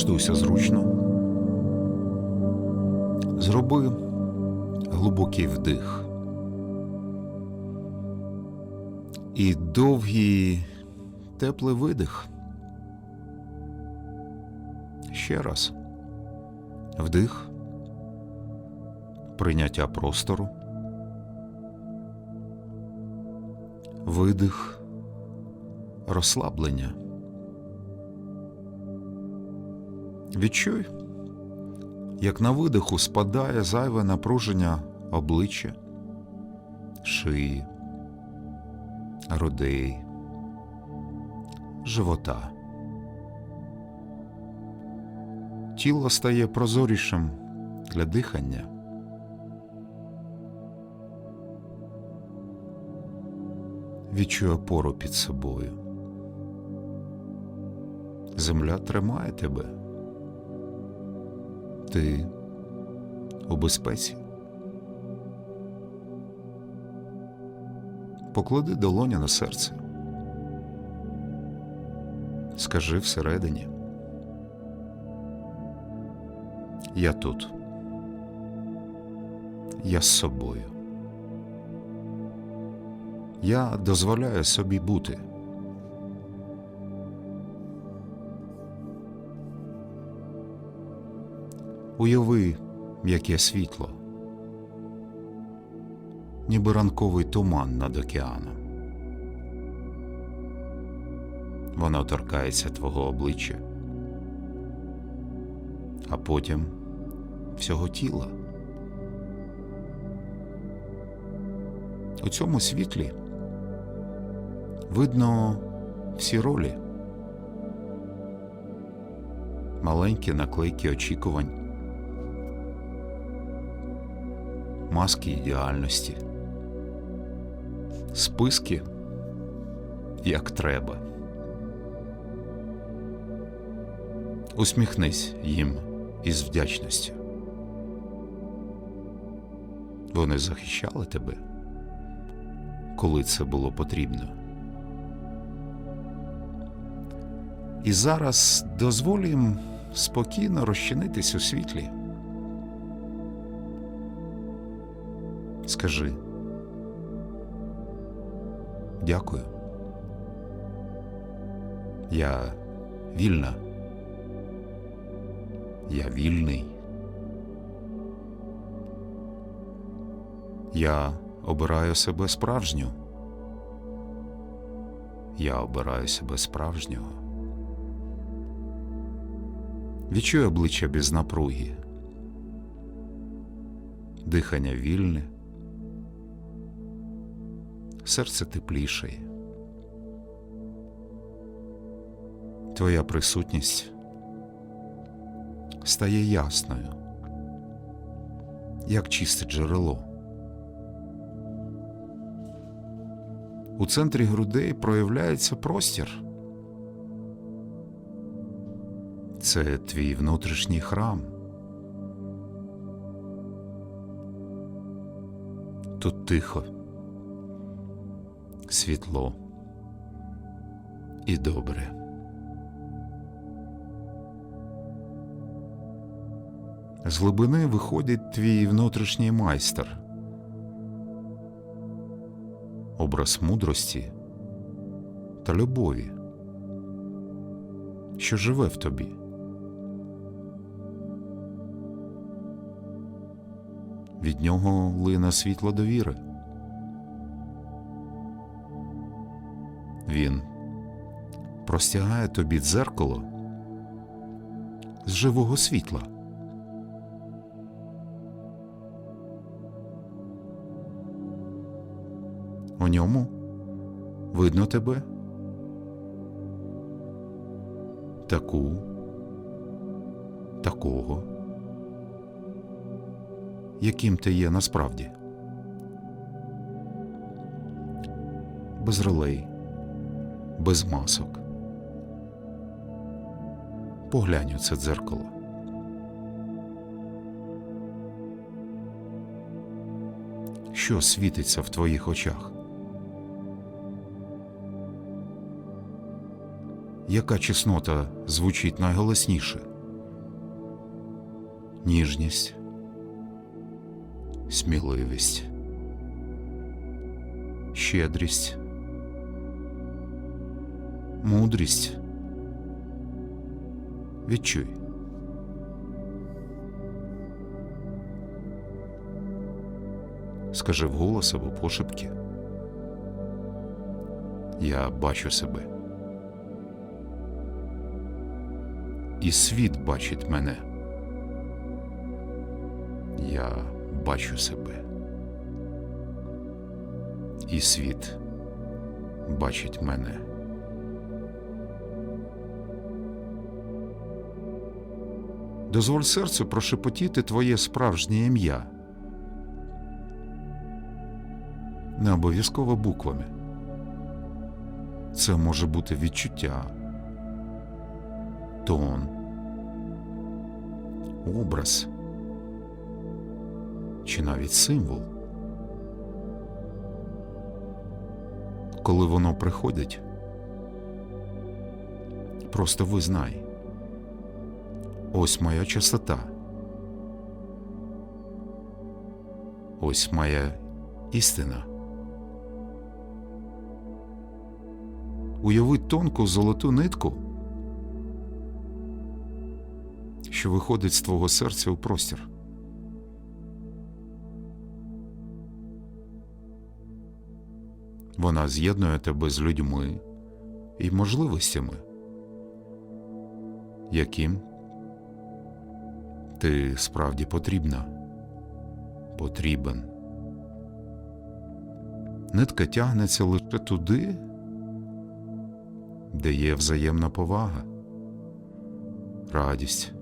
Влаштуйся зручно. Зроби глибокий вдих. І довгий теплий видих. Ще раз. Вдих. Прийняття простору. Видих. Розслаблення. Відчуй, як на видиху спадає зайве напруження обличчя, шиї, грудей, живота. Тіло стає прозорішим для дихання. Відчуй опору під собою. Земля тримає тебе. Ти у безпеці. Поклади долоня на серце. Скажи всередині. Я тут. Я з собою. Я дозволяю собі бути. Уяви, яке світло, ніби ранковий туман над океаном. Воно торкається твого обличчя, а потім всього тіла. У цьому світлі видно всі ролі, маленькі наклейки очікувань. Маски ідеальності, списки як треба. Усміхнись їм із вдячністю. Вони захищали тебе, коли це було потрібно. І зараз дозволь їм спокійно розчинитись у світлі. Скажи. Дякую. Я вільна. Я вільний. Я обираю себе справжню. Я обираю себе справжнього. Відчуй обличчя без напруги. Дихання вільне серце теплішає. Твоя присутність стає ясною, як чисте джерело. У центрі грудей проявляється простір. Це твій внутрішній храм. Тут тихо світло і добре. З глибини виходить твій внутрішній майстер, образ мудрості та любові, що живе в тобі. Від нього лине світло довіри. Він. Простягає тобі дзеркало з живого світла. У ньому видно тебе. Таку, такого, яким ти є насправді. Без ролей без масок. Поглянь у це дзеркало. Що світиться в твоїх очах? Яка чеснота звучить найголосніше? ніжність, сміливість, щедрість, мудрість. Відчуй. Скажи вголос або пошепки. Я бачу себе. І світ бачить мене. Я бачу себе. І світ бачить мене. Дозволь серцю прошепотіти твоє справжнє ім'я. Не обов'язково буквами. Це може бути відчуття, тон, образ чи навіть символ. Коли воно приходить, просто визнай. Ось моя чистота. Ось моя істина. Уяви тонку золоту нитку, що виходить з твого серця у простір. Вона з'єднує тебе з людьми і можливостями, яким ти справді потрібна, потрібен. Нитка тягнеться лише туди, де є взаємна повага, радість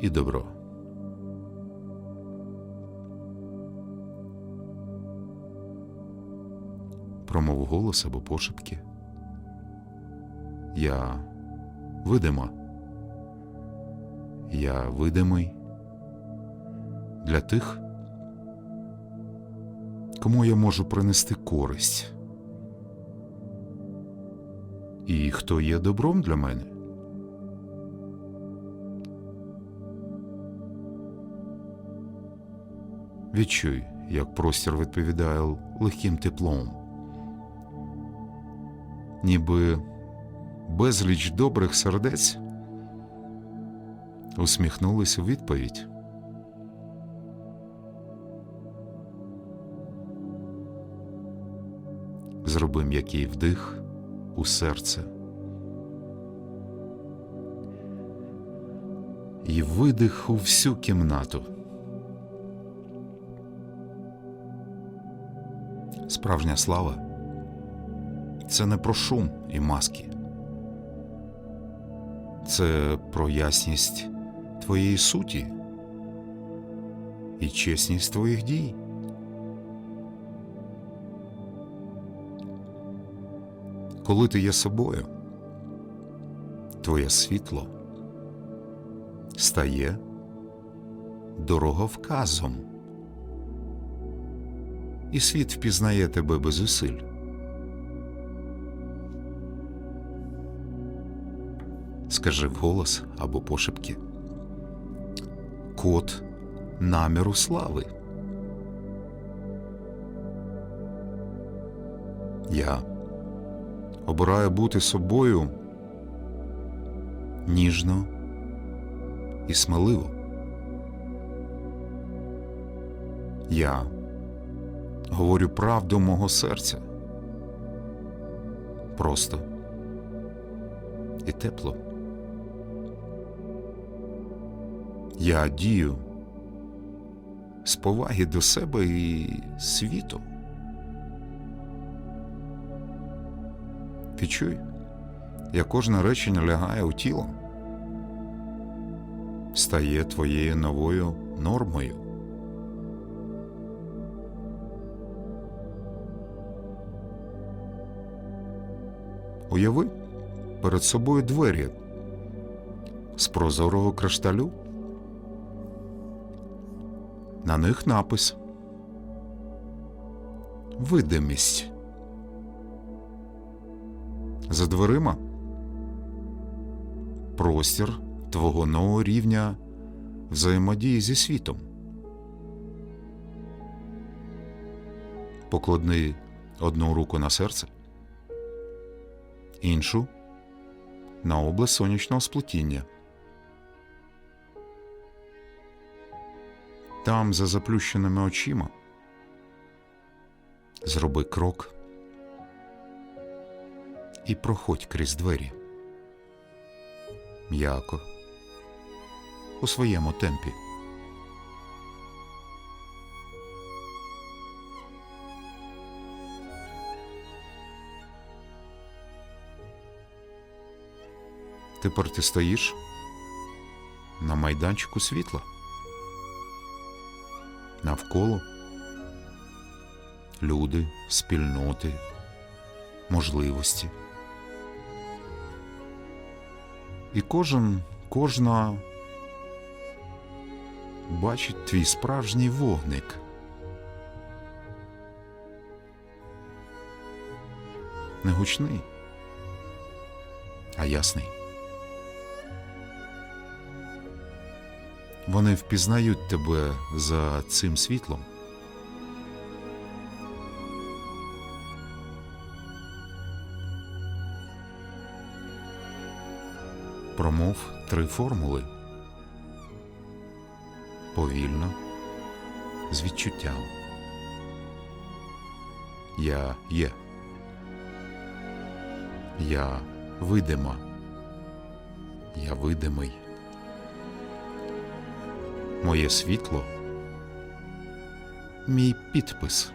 і добро. Промов голос або пошепки. Я видима. Я видимий для тих, кому я можу принести користь. І хто є добром для мене. Відчуй, як простір відповідає легким теплом, ніби безліч добрих сердець усміхнулись у відповідь. Зроби м'який вдих у серце і видих у всю кімнату. Справжня слава це не про шум і маски, це про ясність твоєї суті і чесність твоїх дій. Коли ти є собою, твоє світло стає дороговказом, і світ впізнає тебе без зусиль. Скажи вголос або пошепки. Код наміру слави. Я обираю бути собою ніжно і сміливо. Я говорю правду мого серця. Просто і тепло. Я дію з поваги до себе і світу. Відчуй, як кожне речення лягає у тіло, стає твоєю новою нормою. Уяви перед собою двері з прозорого кришталю. На них напис Видимість. За дверима простір твого нового рівня взаємодії зі світом. Покладни одну руку на серце, іншу на область сонячного сплетіння. Там, за заплющеними очима, зроби крок і проходь крізь двері. М'яко, у своєму темпі. Тепер ти стоїш на майданчику світла. Навколо люди, спільноти, можливості. І кожен, кожна бачить твій справжній вогник. Не гучний, а ясний. Вони впізнають тебе за цим світлом. Промов три формули. Повільно, з відчуттям. Я є. Я видима. Я видимий. Моє світло. Мій підпис.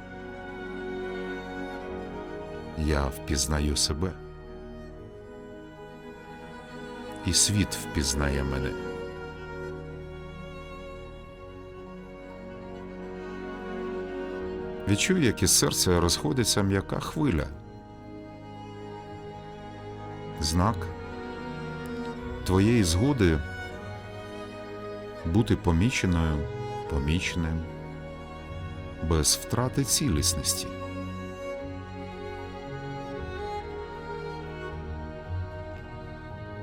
Я впізнаю себе. І світ впізнає мене. Відчуй, як із серця розходиться м'яка хвиля. Знак твоєї згоди бути поміченою, поміченим, без втрати цілісності.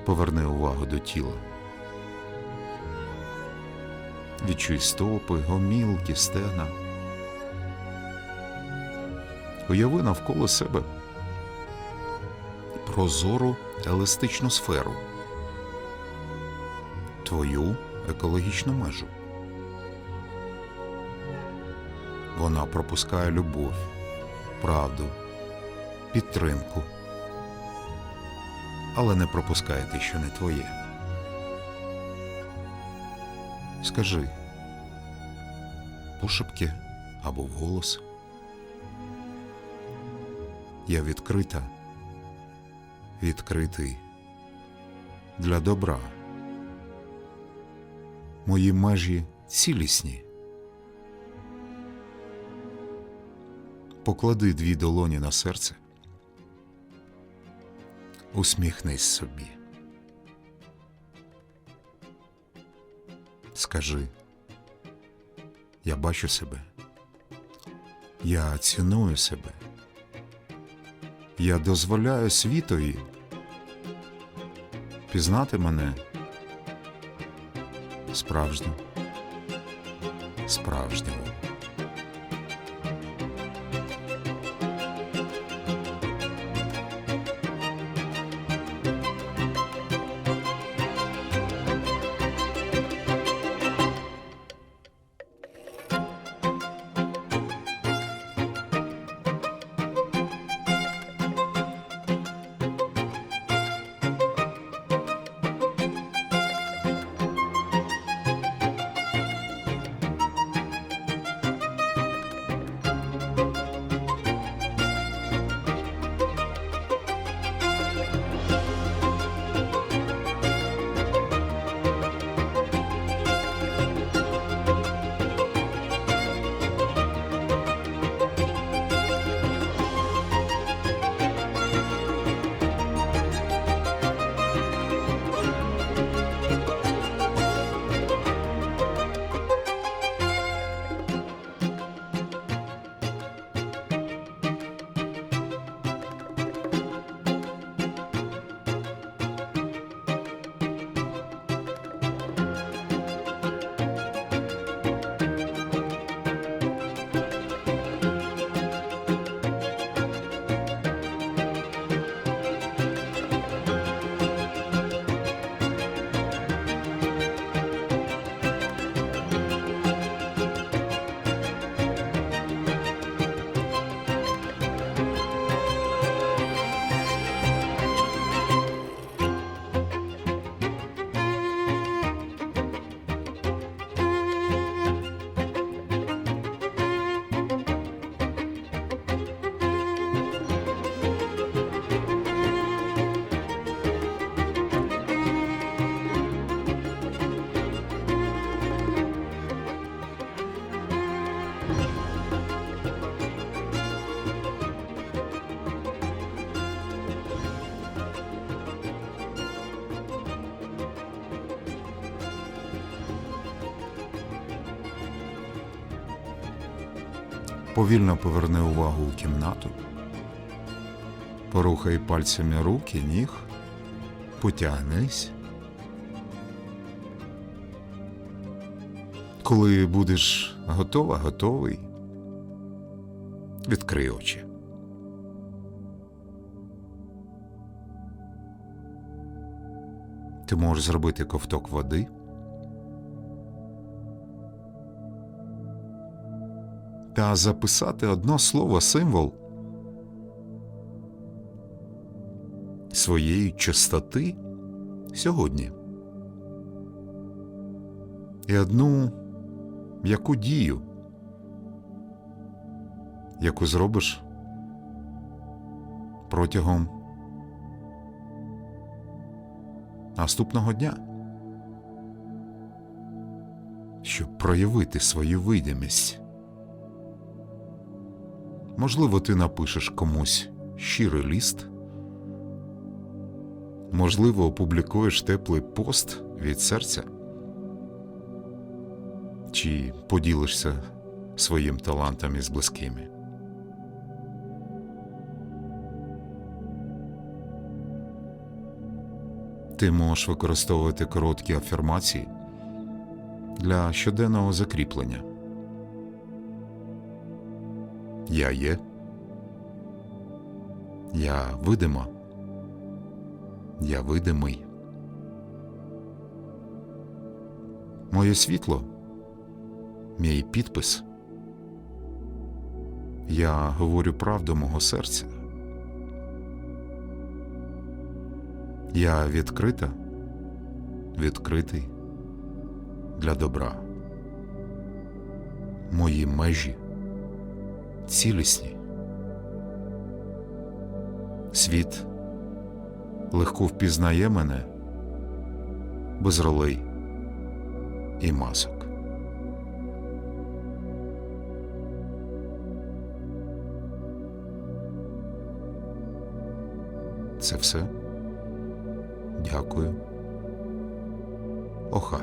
Поверни увагу до тіла. Відчуй стопи, гомілки, стегна. Уяви навколо себе прозору еластичну сферу, твою екологічну межу. Вона пропускає любов, правду, підтримку, але не пропускає те, що не твоє. Скажи пошепки або вголос. Я відкрита, відкритий для добра. Мої межі цілісні. Поклади дві долоні на серце. Усміхнись собі. Скажи, я бачу себе. Я ціную себе. Я дозволяю світові пізнати мене справжню, справжнього. Повільно поверни увагу у кімнату. Порухай пальцями руки, ніг. Потягнись. Коли будеш готова, готовий, відкрий очі. Ти можеш зробити ковток води. Та записати одно слово символ своєї чистоти сьогодні. І одну яку дію, яку зробиш протягом наступного дня, щоб проявити свою видимість. Можливо, ти напишеш комусь щирий ліст, можливо, опублікуєш теплий пост від серця, чи поділишся своїм талантом із близькими. Ти можеш використовувати короткі афірмації для щоденного закріплення. Я є. Я видима. Я видимий. Моє світло. Мій підпис. Я говорю правду мого серця. Я відкрита, відкритий для добра. Мої межі цілісні. Світ легко впізнає мене без ролей і масок. Це все. Дякую. Оха.